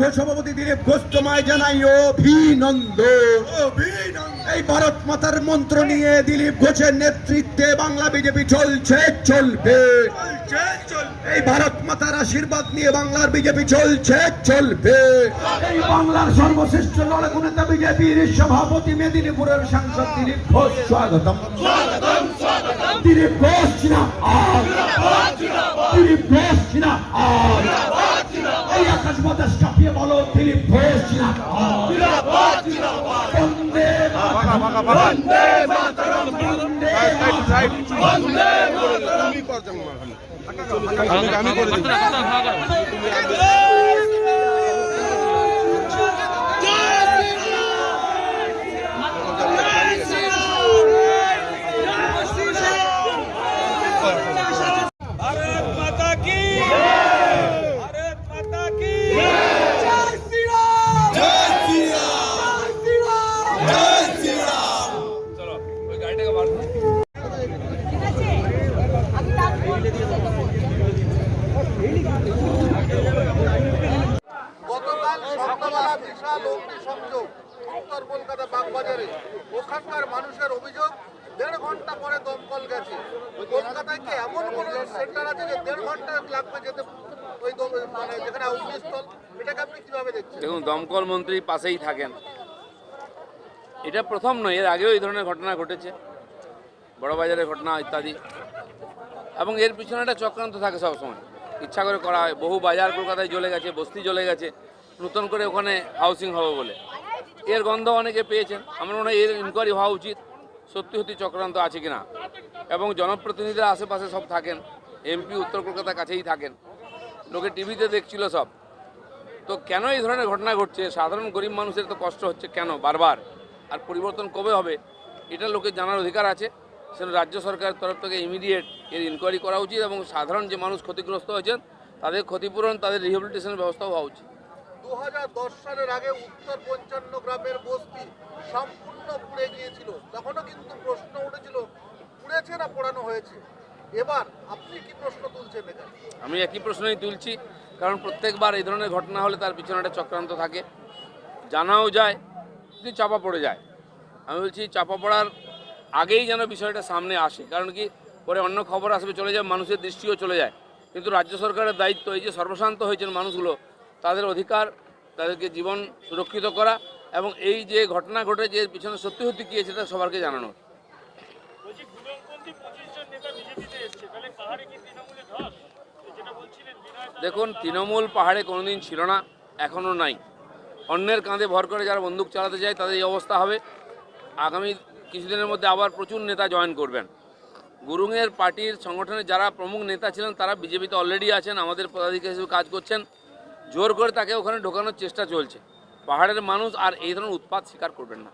ঘোষ সভাপতি দিলীপ ঘোষ তোমায় জানাই অভিনন্দন। এই ভারত মাতার মন্ত্র নিয়ে দিলীপ ঘোষের নেতৃত্বে বাংলা বিজেপি চলছে চলবে। এই ভারত মাতার আশীর্বাদ নিয়ে বাংলার বিজেপি চলছে চলবে। এই বাংলার সর্বশ্রেষ্ঠ লড়াকু নেতা বিজেপির সভাপতি মেদিনীপুরের সাংসদ দিলীপ ঘোষ স্বাগতম। দিলীপ ঘোষ না দিলীপ ঘোষ না এই আকাশ বাতাস কাঁপিয়ে বলো দিলীপ ঘোষ বন্দে মাতরম, বন্দে বন্দে মাতরম। আমি করে দিচ্ছি বিশাল অগ্নিসংযোগ উত্তর কলকাতা বাগবাজারে। ওখানকার মানুষের অভিযোগ, দেড় ঘণ্টা পরে দমকল গেছে। কলকাতায় কি এমন কোন সেন্টার আছে যে দেড় ঘণ্টা লাগবে যেতে, ওই মানে যেখানে অগ্নিস্থল? দেখুন, দমকল মন্ত্রী পাশেই থাকেন। এটা প্রথম নয়, এর আগেও এই ধরনের ঘটনা ঘটেছে। বড়বাজারের ঘটনা, ইত্যাদি। এবং এর পিছনে একটা চক্রান্ত থাকে সবসময়। ইচ্ছা করে করা হয়। বহু বাজার কলকাতায় জ্বলে গেছে, বস্তি জ্বলে গেছে। নতুন করে ওখানে হাউসিং হবে বলে। এর গন্ধ অনেকে পেয়েছেন। আমার মনে হয় এর ইনকোয়ারি হওয়া উচিত। সত্যি সত্যি চক্রান্ত আছে কিনা। এবং জনপ্রতিনিধিরা আশেপাশে সব থাকেন। এমপি উত্তর কলকাতার কাছেই থাকেন। লোকে টিভিতে দেখছিল সব। তো কেন এই ধরনের ঘটনা ঘটছে? সাধারণ গরিব মানুষের তো কষ্ট হচ্ছে কেন বারবার? আর পরিবর্তন কবে হবে? এটা লোকের জানার অধিকার আছে। সেটা রাজ্য সরকারের তরফ থেকে ইমিডিয়েট এর ইনকোয়ারি করা উচিত এবং সাধারণ যে মানুষ ক্ষতিগ্রস্ত হয়েছেন, তাদের ক্ষতিপূরণ, তাদের রিহেবিলিটেশনের ব্যবস্থা হওয়া উচিত। দু হাজার দশ সালের আগে উত্তর পঞ্চান্ন গ্রামের বস্তি সম্পূর্ণ পুড়ে গিয়েছিল। তখনও কিন্তু প্রশ্ন উঠেছিল, পুড়েছে না পোড়ানো হয়েছে? এবার আপনি কি প্রশ্ন তুলছেন আমি একই প্রশ্নই তুলছি, কারণ প্রত্যেকবার এই ধরনের ঘটনা হলে তার পিছনে একটা চক্রান্ত থাকে। জানাও যায়, কিন্তু চাপা পড়ে যায়। আমি বলছি, চাপা পড়ার আগেই যেন বিষয়টা সামনে আসে, কারণ কি পরে অন্য খবর আসবে, চলে যায় মানুষের দৃষ্টিও চলে যায়। কিন্তু রাজ্য সরকারের দায়িত্ব এই যে সর্বশান্ত হয়েছেন মানুষগুলো তাদের অধিকার তাদেরকে জীবন সুরক্ষিত করা এবং এই যে ঘটনা ঘটে যে পিছনে সত্যি সত্যি কী সেটা সবারকে জানানো। দেখুন তৃণমূল পাহাড়ে কোনোদিন ছিল না এখনও নাই। অন্যের কাঁধে ভর করে যারা বন্দুক চালাতে যায় তাদের এই অবস্থা হবে। আগামী কিছুদিনের মধ্যে আবার প্রচুর নেতা জয়েন করবেন। গুরুংয়ের পার্টির সংগঠনের যারা প্রমুখ নেতা ছিলেন তারা বিজেপিতে অলরেডি আছেন আমাদের পদাধিকারী হিসেবে কাজ করছেন। জোর করে তাকে ওখানে ঢোকানোর চেষ্টা চলছে। পাহাড়ের মানুষ আর এই ধরনের উৎপাত স্বীকার করবেন না।